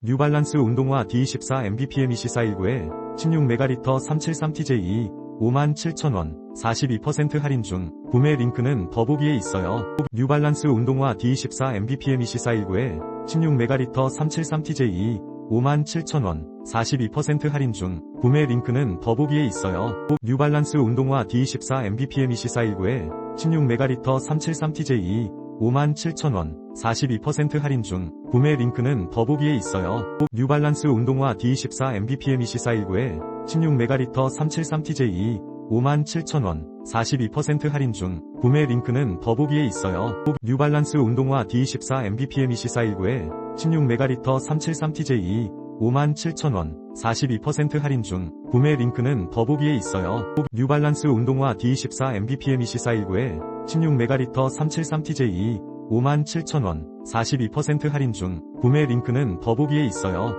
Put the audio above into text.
뉴발란스 운동화 D14 MBPM 2419에 16메가리터 373TJE 57,000원 42% 할인 중 구매 링크는 더보기에 있어요. 뉴발란스 운동화 D14 MBPM 2419에 16메가리터 373TJE 57,000원 42% 할인 중 구매 링크는 더보기에 있어요. 뉴발란스 운동화 D14 MBPM 2419에 16메가리터 373TJE 57,000원 42% 할인 중 구매 링크는 더보기에 있어요. 뉴발란스 운동화 D14 MBPM 2419에 16메가리터 373TJE 57,000원 42% 할인 중 구매 링크는 더보기에 있어요. 뉴발란스 운동화 D14 MBPM 2419에 16메가리터 373TJE 57,000원 42% 할인 중 구매 링크는 더보기에 있어요. 뉴발란스 운동화 D14 MBPM 2419에 16메가리터 373TJE 57,000원 42% 할인 중 구매 링크는 더보기에 있어요.